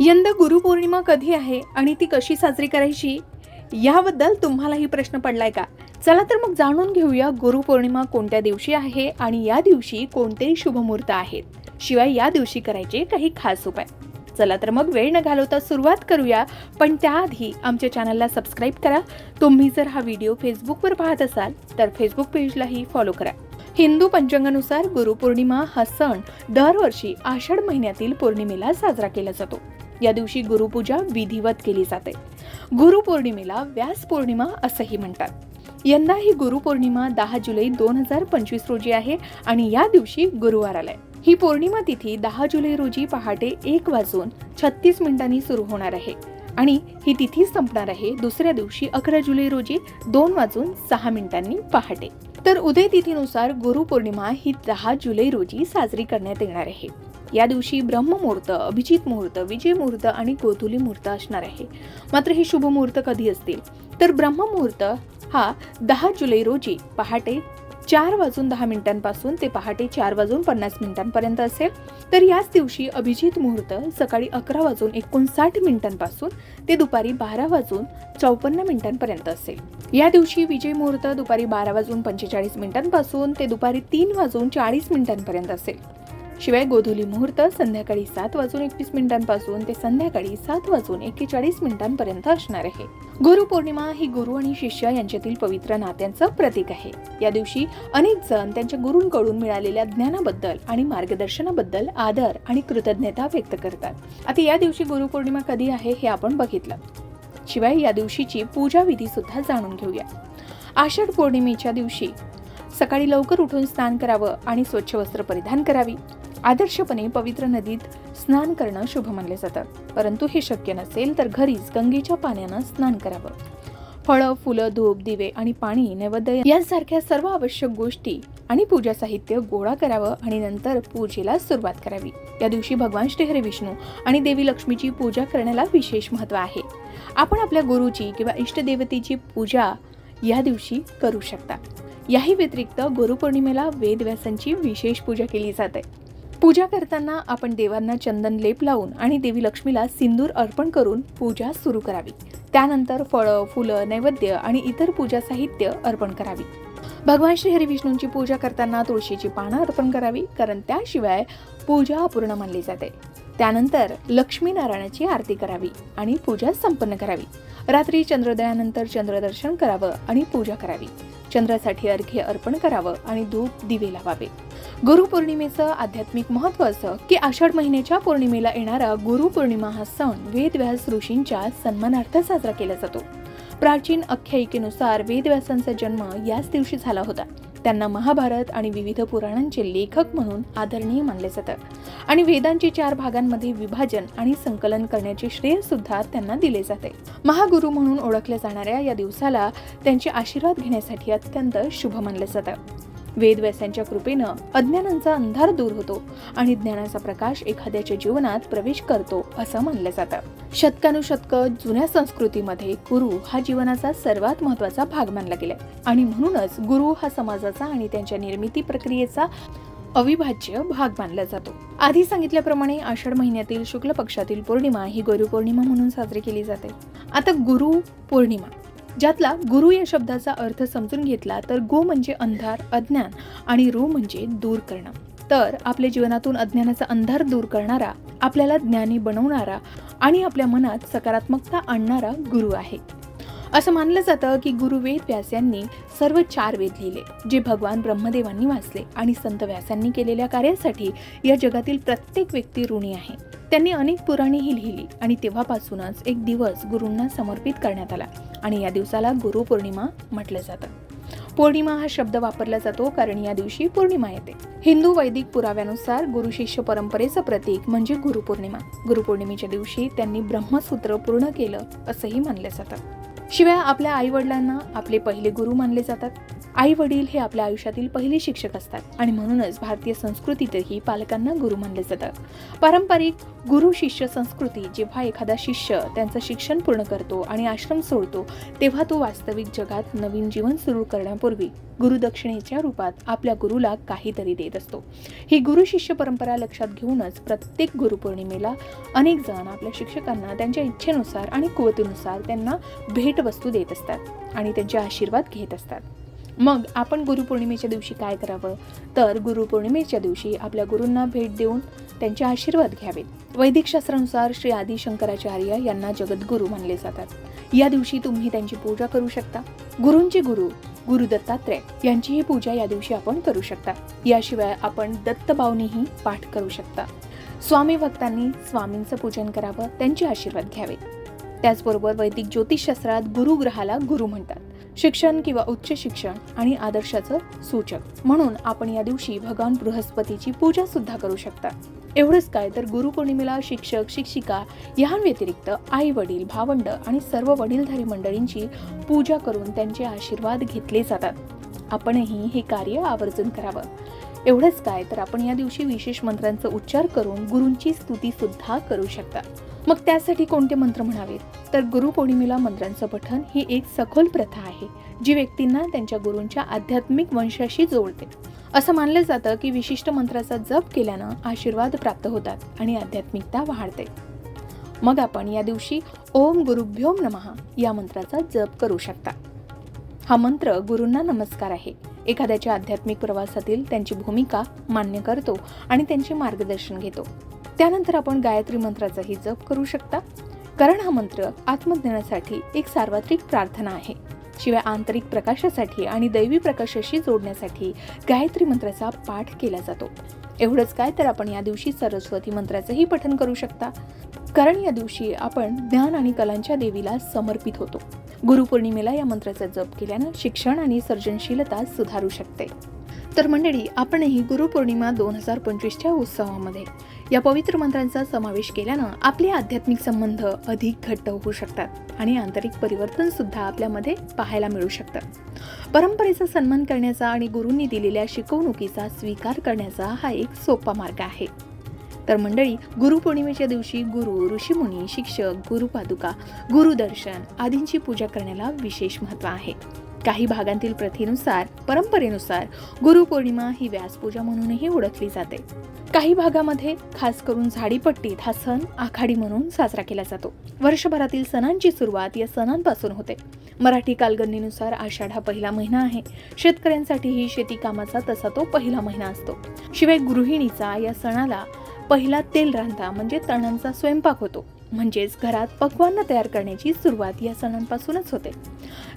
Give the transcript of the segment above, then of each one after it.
यंदा गुरुपौर्णिमा कधी आहे आणि ती कशी साजरी करायची? याबद्दल तुम्हालाही प्रश्न पडलाय का? चला तर मग जाणून घेऊया गुरुपौर्णिमा कोणत्या दिवशी आहे आणि या दिवशी कोणते शुभमुहूर्त आहेत. शिवाय या दिवशी करायचे काही खास उपाय. चला तर मग वेळ न घालवता सुरुवात करूया पण त्याआधी आमच्या चॅनलला सबस्क्राईब करा. तुम्ही जर हा व्हिडिओ फेसबुकवर पाहत असाल तर फेसबुक पेजलाही फॉलो करा. हिंदू पंचांगानुसार गुरुपौर्णिमा हा सण दरवर्षी आषाढ महिन्यातील पौर्णिमेला साजरा केला जातो. या दिवशी गुरुपूजा विधिवत केली जाते. गुरुपौर्णिमेला व्यास पौर्णिमा असंही म्हणतात. यंदा ही गुरुपौर्णिमा दहा जुलै दोन हजार पंचवीस रोजी आहे आणि या दिवशी गुरुवार आलाय. ही पौर्णिमा तिथी दहा जुलै रोजी पहाटे एक वाजून छत्तीस मिनिटांनी सुरू होणार आहे आणि ही तिथी संपणार आहे दुसऱ्या दिवशी अकरा जुलै रोजी दोन वाजून सहा मिनिटांनी पहाटे. तर उदय तिथीनुसार गुरुपौर्णिमा ही दहा जुलै रोजी साजरी करण्यात येणार आहे. या दिवशी ब्रह्ममुहूर्त अभिजित मुहूर्त विजय मुहूर्त आणि गोधुली मुहूर्त असणार आहे. मात्र हे शुभ मुहूर्त कधी असतील? तर ब्रह्ममुहूर्त हा दहा जुलै रोजी पहाटे चार वाजून दहा मिनिटांपासून ते पहाटे चार वाजून पन्नास मिनिटांपर्यंत असेल. तर याच दिवशी अभिजित मुहूर्त सकाळी अकरा वाजून एकोणसाठ मिनिटांपासून ते दुपारी बारा वाजून चौपन्न मिनिटांपर्यंत असेल. या दिवशी विजय मुहूर्त दुपारी बारा वाजून पंचेचाळीस मिनिटांपासून ते दुपारी तीन वाजून चाळीस मिनिटांपर्यंत असेल. शिवाय गोधुली मुहूर्त संध्याकाळी सात वाजून एकवीस मिनिटांपासून ते संध्याकाळी सात वाजून एक्केचाळीस मिनिटांपर्यंत असणार आहे. गुरुपौर्णिमा ही गुरु आणि शिष्य यांच्यातील पवित्र नात्यांचं प्रतीक आहे. या दिवशी अनेक जण त्यांच्या गुरूंकडून मिळालेल्या ज्ञानाबद्दल आणि मार्गदर्शनाबद्दल आदर आणि कृतज्ञता व्यक्त करतात. आता या दिवशी गुरुपौर्णिमा कधी आहे हे आपण बघितलं. शिवाय या दिवशीची पूजा विधी सुद्धा जाणून घेऊया. आषाढ पौर्णिमेच्या दिवशी सकाळी लवकर उठून स्नान करावं आणि स्वच्छ वस्त्र परिधान करावी. आदर्शपणे पवित्र नदीत स्नान करणं शुभ मानले जातं. परंतु हे शक्य नसेल तर घरीच गंगेच्या पाण्यानं स्नान करावं. फळं फुलं धूप दिवे आणि पाणी नैवेद्य यांसारख्या सर्व आवश्यक गोष्टी आणि पूजा साहित्य गोळा करावं आणि नंतर पूजेला सुरुवात करावी. या दिवशी भगवान श्रीहरी विष्णू आणि देवी लक्ष्मीची पूजा करण्याला विशेष महत्त्व आहे. आपण आपल्या गुरुची किंवा इष्टदेवतेची पूजा या दिवशी करू शकता. याही व्यतिरिक्त गुरुपौर्णिमेला वेदव्यासांची विशेष पूजा केली जाते. पूजा करताना आपण देवांना चंदन लेप लावून आणि देवी लक्ष्मीला सिंदूर अर्पण करून पूजा सुरू करावी. त्यानंतर फळं फुलं नैवेद्य आणि इतर पूजा साहित्य अर्पण करावी. भगवान श्री हरिविष्णूंची पूजा करताना तुळशीची पानं अर्पण करावी कारण त्याशिवाय पूजा अपूर्ण मानली जाते. त्यानंतर लक्ष्मीनारायणाची आरती करावी आणि पूजा संपन्न करावी. रात्री चंद्रोदयानंतर चंद्रदर्शन करावं आणि पूजा करावी. चंद्रासाठी अर्घ्य अर्पण करावं आणि धूप दिवे लावावे. गुरुपौर्णिमेचं आध्यात्मिक महत्त्व असं की आषाढ महिन्याच्या पौर्णिमेला येणारा गुरुपौर्णिमा हा सण वेदव्यास ऋषींच्या सन्मानार्थ साजरा केला जातो. प्राचीन आख्यायिकेनुसार वेदव्यासांचा जन्म याच दिवशी झाला होता. त्यांना महाभारत आणि विविध पुराणांचे लेखक म्हणून आदरणीय मानले जातं आणि वेदांचे चार भागांमध्ये विभाजन आणि संकलन करण्याचे श्रेय सुद्धा त्यांना दिले जाते. महागुरु म्हणून ओळखल्या जाणाऱ्या या दिवसाला त्यांचे आशीर्वाद घेण्यासाठी अत्यंत शुभ मानलं जातं वेदव्यासांच्या कृपेनं अज्ञानांचा अंधार दूर होतो आणि ज्ञानाचा प्रकाश एखाद्याच्या जीवनात प्रवेश करतो असं मानलं जातं. शतकानुशतक जुन्या संस्कृतीमध्ये गुरु हा जीवनाचा सर्वात महत्त्वाचा भाग मानला गेलाय आणि म्हणूनच गुरु हा समाजाचा आणि त्यांच्या निर्मिती प्रक्रियेचा अविभाज्य भाग मानला जातो. आधी सांगितल्याप्रमाणे आषाढ महिन्यातील शुक्ल पक्षातील पौर्णिमा ही गुरुपौर्णिमा म्हणून साजरी केली जाते. आता गुरु पौर्णिमा. ज्यातला गुरु या शब्दाचा अर्थ समजून घेतला तर गो म्हणजे अंधार अज्ञान आणि रो म्हणजे दूर करणं. तर आपल्या जीवनातून अज्ञानाचा अंधार दूर करणारा आपल्याला ज्ञानी बनवणारा आणि आपल्या मनात सकारात्मकता आणणारा गुरु आहे. असं मानलं जातं की गुरु वेद व्यास यांनी सर्व चार वेद लिहिले जे भगवान ब्रह्मदेवांनी वाचले आणि संत व्यासांनी केलेल्या कार्यासाठी या जगातील प्रत्येक व्यक्ती ऋणी आहे. त्यांनी अनेक पुराणेही लिहिली आणि तेव्हापासूनच एक दिवस गुरूंना समर्पित करण्यात आला आणि या दिवसाला गुरु पौर्णिमा म्हटलं जातं. पौर्णिमा हा शब्द वापरला जातो कारण या दिवशी पौर्णिमा येते. हिंदू वैदिक पुराव्यानुसार गुरु शिष्य परंपरेचं प्रतीक म्हणजे गुरुपौर्णिमा गुरुपौर्णिमेच्या दिवशी त्यांनी ब्रह्मसूत्र पूर्ण केलं असंही मानलं जातं. शिवाय आपल्या आईवडिलांना आपले पहिले गुरु मानले जातात. आई वडील हे आपल्या आयुष्यातील पहिले शिक्षक असतात आणि म्हणूनच भारतीय संस्कृतीतही पालकांना गुरु मानले जातात पारंपरिक गुरु शिष्य संस्कृती जेव्हा एखादा शिष्य त्यांचं शिक्षण पूर्ण करतो आणि आश्रम सोडतो तेव्हा तो वास्तविक जगात नवीन जीवन सुरू करण्यापूर्वी गुरुदक्षिणेच्या रूपात आपल्या गुरुला काहीतरी देत असतो. ही गुरु शिष्य परंपरा लक्षात घेऊनच प्रत्येक गुरुपौर्णिमेला अनेक जण आपल्या शिक्षकांना त्यांच्या इच्छेनुसार आणि कुवतीनुसार त्यांना भेटवस्तू देत असतात आणि त्यांचे आशीर्वाद घेत असतात. मग आपण गुरुपौर्णिमेच्या दिवशी काय करावं? तर गुरुपौर्णिमेच्या दिवशी आपल्या गुरूंना भेट देऊन त्यांचे आशीर्वाद घ्यावेत. वैदिक शास्त्रानुसार श्री आदी शंकराचार्य यांना जगद्गुरू मानले जातात. या दिवशी तुम्ही त्यांची पूजा करू शकता. गुरूंचे गुरु गुरु दत्तात्रय यांचीही पूजा या दिवशी आपण करू शकता. याशिवाय आपण दत्तबावनीही पाठ करू शकता. स्वामी भक्तांनी स्वामींचं पूजन करावं त्यांचे आशीर्वाद घ्यावे त्याचबरोबर वैदिक ज्योतिषशास्त्रात गुरुग्रहाला गुरु म्हणतात. शिक्षण किंवा उच्च शिक्षण आणि आदर्शाचं सूचक. म्हणून आपण या दिवशी भगवान बृहस्पतीची पूजा सुद्धा करू शकता. एवढंच काय तर गुरुपौर्णिमेला शिक्षक शिक्षिका यांव्यतिरिक्त आई वडील भावंड आणि सर्व वडीलधारी मंडळींची पूजा करून त्यांचे आशीर्वाद घेतले जातात. आपणही हे कार्य आवर्जून करावं. एवढंच काय तर आपण या दिवशी विशेष मंत्रांचा उच्चार करून गुरूंची स्तुती सुद्धा करू शकता. मग त्यासाठी कोणते मंत्र म्हणावेत? तर गुरुपौर्णिमेला मंत्रांचं पठण ही एक सखोल प्रथा आहे जी व्यक्तींना त्यांच्या गुरूंच्या आध्यात्मिक वंशाशी जोडते. असं मानलं जातं की विशिष्ट मंत्राचा जप केल्यानं आशीर्वाद प्राप्त होतात आणि आध्यात्मिकता वाढते. मग आपण या दिवशी ओम गुरुभ्योम नमः या मंत्राचा जप करू शकता. हा मंत्र गुरूंना नमस्कार आहे. एखाद्याच्या आध्यात्मिक प्रवासातील त्यांची भूमिका मान्य करतो आणि त्यांचे मार्गदर्शन घेतो. त्यानंतर आपण गायत्री मंत्राचाही जप करू शकता. कारण हा मंत्र आत्मज्ञानासाठी एक सार्वत्रिक प्रार्थना आहे. शिवाय आंतरिक प्रकाशासाठी आणि दैवी प्रकाशाशी जोडण्यासाठी गायत्री मंत्राचा पाठ केला जातो. एवढंच काय तर आपण या दिवशी सरस्वती मंत्राचंही पठन करू शकता. कारण या दिवशी आपण ज्ञान आणि कलांच्या देवीला समर्पित होतो. गुरुपौर्णिमेला या मंत्राचा जप केल्यानं शिक्षण आणि सर्जनशीलता सुधारू शकते. तर मंडळी आपणही गुरुपौर्णिमा दोन हजार पंचवीसच्या उत्सवामध्ये या पवित्र मंत्रांचा समावेश केल्यानं आपले आध्यात्मिक संबंध अधिक घट्ट होऊ शकतात आणि आंतरिक परिवर्तन सुद्धा आपल्यामध्ये पाहायला मिळू शकतं. परंपरेचा सन्मान करण्याचा आणि गुरूंनी दिलेल्या शिकवणुकीचा स्वीकार करण्याचा हा एक सोपा मार्ग आहे. तर मंडळी गुरुपौर्णिमेच्या दिवशी गुरु ऋषीमुनी शिक्षक गुरुपादुका गुरुदर्शन आदींची पूजा करण्याला विशेष महत्त्व आहे. काही भागांतील प्रथेनुसार परंपरेनुसार गुरुपौर्णिमा ही व्यासपूजा म्हणूनही ओळखली जाते. काही भागामध्ये खास करून झाडीपट्टीत हा सण आखाडी म्हणून साजरा केला जातो. वर्षभरातील सणांची सुरुवात या सणांपासून होते. मराठी कालगणनेनुसार आषाढ हा पहिला महिना आहे. शेतकऱ्यांसाठीही शेती कामाचा तसा तो पहिला महिना असतो. शिवाय गृहिणीचा या सणाला पहिला तेल रांधा म्हणजे तणांचा स्वयंपाक होतो. म्हणजेच घरात पकवान तयार करण्याची सुरुवात या सणांपासूनच होते.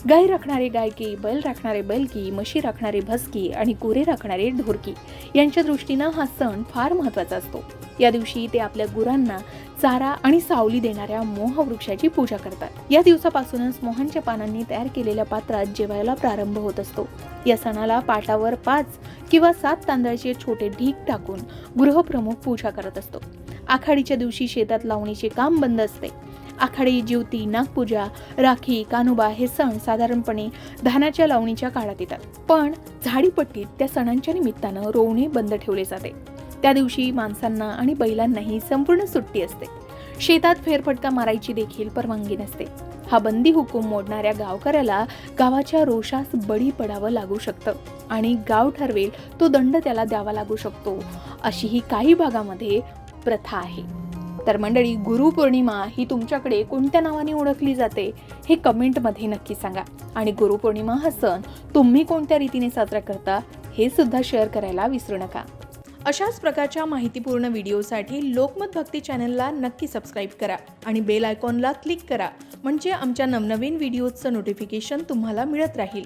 गाय राखणारे गायकी बैल राखणारे बैलकी म्हशी राखणारे भस्की आणि गुरे राखणारे ढोरकी यांच्या दृष्टीनं हा सण फार महत्त्वाचा असतो. या दिवशी ते आपल्या गुरांना चारा आणि सावली देणाऱ्या मोह वृक्षाची पूजा करतात. या दिवसापासूनच मोहनच्या पानांनी तयार केलेल्या पात्रात जेवायला प्रारंभ होत असतो. या सणाला पाटावर पाच किंवा सात तांदळाचे छोटे ढीक टाकून गृहप्रमुख पूजा करत असतो. आखाडीच्या दिवशी शेतात लावणीचे काम बंद असते. आखाडी ज्योती नागपूजा राखी कानुबा हे सण साधारणपणे धानाच्या लावणीच्या काळात येतात. पण झाडीपट्टीत त्या सणांच्या निमित्तानं रोवणे बंद ठेवले जाते. त्या दिवशी माणसांना आणि बैलांनाही संपूर्ण सुट्टी असते. शेतात फेरफटका मारायची देखील परवानगी नसते. हा बंदी हुकूम मोडणाऱ्या गावकऱ्याला गावाच्या रोषास बळी पडावं लागू शकतं आणि गाव ठरवेल तो दंड त्याला द्यावा लागू शकतो. अशीही काही भागामध्ये प्रथा आहे. तर मंडळी गुरुपौर्णिमा ही तुमच्याकडे कोणत्या नावाने ओळखली जाते हे कमेंटमध्ये नक्की सांगा. आणि गुरुपौर्णिमा हा सण तुम्ही कोणत्या रीतीने साजरा करता हे सुद्धा शेअर करायला विसरू नका. अशाच प्रकारच्या माहितीपूर्ण व्हिडिओसाठी लोकमत भक्ती चॅनलला नक्की सबस्क्राईब करा आणि बेल आयकॉनला क्लिक करा म्हणजे आमच्या नवनवीन व्हिडिओजचं नोटिफिकेशन तुम्हाला मिळत राहील.